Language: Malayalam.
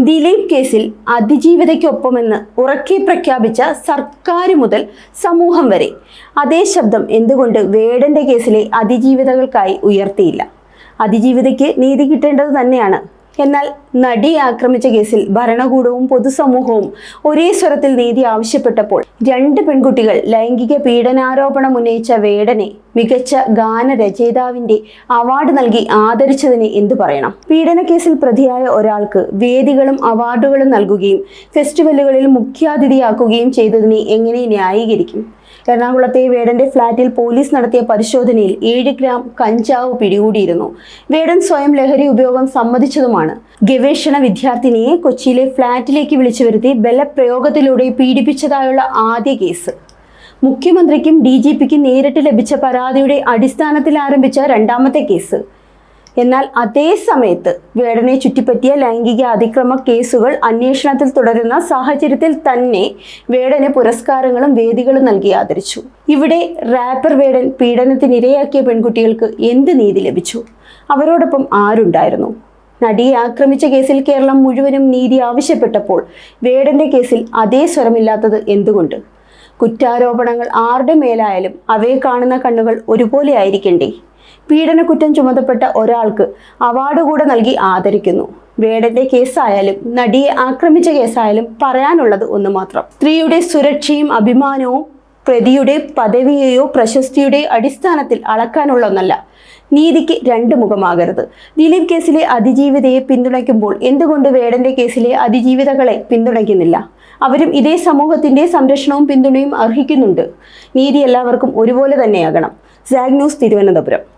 ദിലീപ് കേസിൽ അതിജീവിതയ്ക്കൊപ്പമെന്ന് ഉറക്കെ പ്രഖ്യാപിച്ച സർക്കാർ മുതൽ സമൂഹം വരെ. അതേ ശബ്ദം എന്തുകൊണ്ട് വേടന്റെ കേസിലെ അതിജീവിതകൾക്കായി ഉയർത്തിയില്ല? അതിജീവിതയ്ക്ക് നീതി കിട്ടേണ്ടത് തന്നെയാണ്. എന്നാൽ നടി ആക്രമിച്ച കേസിൽ ഭരണകൂടവും പൊതുസമൂഹവും ഒരേ സ്വരത്തിൽ നീതി ആവശ്യപ്പെട്ടപ്പോൾ രണ്ട് പെൺകുട്ടികൾ ലൈംഗിക പീഡനാരോപണം ഉന്നയിച്ച വേടനെ മികച്ച ഗാനരചയിതാവിന്റെ അവാർഡ് നൽകി ആദരിച്ചതിന് എന്തു പറയണം? പീഡന കേസിൽ പ്രതിയായ ഒരാൾക്ക് വേദികളും അവാർഡുകളും നൽകുകയും ഫെസ്റ്റിവലുകളിൽ മുഖ്യാതിഥിയാക്കുകയും ചെയ്തതിനെ എങ്ങനെ ന്യായീകരിക്കും? എറണാകുളത്തെ വേടന്റെ ഫ്ളാറ്റിൽ പോലീസ് നടത്തിയ പരിശോധനയിൽ ഏഴ് ഗ്രാം കഞ്ചാവ് പിടികൂടിയിരുന്നു. വേടൻ സ്വയം ലഹരി ഉപയോഗം സമ്മതിച്ചതുമാണ്. ഗവേഷണ വിദ്യാർത്ഥിനിയെ കൊച്ചിയിലെ ഫ്ളാറ്റിലേക്ക് വിളിച്ചു വരുത്തി ബലപ്രയോഗത്തിലൂടെ പീഡിപ്പിച്ചതായുള്ള ആദ്യ കേസ്. മുഖ്യമന്ത്രിക്കും ഡി നേരിട്ട് ലഭിച്ച പരാതിയുടെ അടിസ്ഥാനത്തിൽ ആരംഭിച്ച രണ്ടാമത്തെ കേസ്. എന്നാൽ അതേ സമയത്ത് വേടനെ ചുറ്റിപ്പറ്റിയ ലൈംഗിക അതിക്രമ കേസുകൾ അന്വേഷണത്തിൽ തുടരുന്ന സാഹചര്യത്തിൽ തന്നെ വേടന് പുരസ്കാരങ്ങളും വേദികളും നൽകി ആദരിച്ചു. ഇവിടെ റാപ്പർ വേടൻ പീഡനത്തിനിരയാക്കിയ പെൺകുട്ടികൾക്ക് എന്ത് നീതി ലഭിച്ചു? അവരോടൊപ്പം ആരുണ്ടായിരുന്നു? നടിയെ ആക്രമിച്ച കേസിൽ കേരളം മുഴുവനും നീതി ആവശ്യപ്പെട്ടപ്പോൾ വേടന്റെ കേസിൽ അതേ സ്വരമില്ലാത്തത് എന്തുകൊണ്ട്? കുറ്റാരോപണങ്ങൾ ആരുടെ മേലായാലും അവയെ കാണുന്ന കണ്ണുകൾ ഒരുപോലെ ആയിരിക്കണ്ടേ? പീഡനക്കുറ്റം ചുമതപ്പെട്ട ഒരാൾക്ക് അവാർഡ് കൂടെ നൽകി ആദരിക്കുന്നു. വേടന്റെ കേസായാലും നടിയെ ആക്രമിച്ച കേസായാലും പറയാനുള്ളത് ഒന്ന് മാത്രം. സ്ത്രീയുടെ സുരക്ഷയും അഭിമാനവും പ്രതിയുടെ പദവിയെയോ പ്രശസ്തിയുടെ അടിസ്ഥാനത്തിൽ അളക്കാനുള്ള ഒന്നല്ല. നീതിക്ക് രണ്ട് മുഖമാകരുത്. ദിലീപ് കേസിലെ അതിജീവിതയെ പിന്തുണയ്ക്കുമ്പോൾ എന്തുകൊണ്ട് വേടന്റെ കേസിലെ അതിജീവിതകളെ പിന്തുണയ്ക്കുന്നില്ല? അവരും ഇതേ സമൂഹത്തിന്റെ സംരക്ഷണവും പിന്തുണയും അർഹിക്കുന്നുണ്ട്. നീതി എല്ലാവർക്കും ഒരുപോലെ തന്നെയാകണം. സാഗ് ന്യൂസ് തിരുവനന്തപുരം.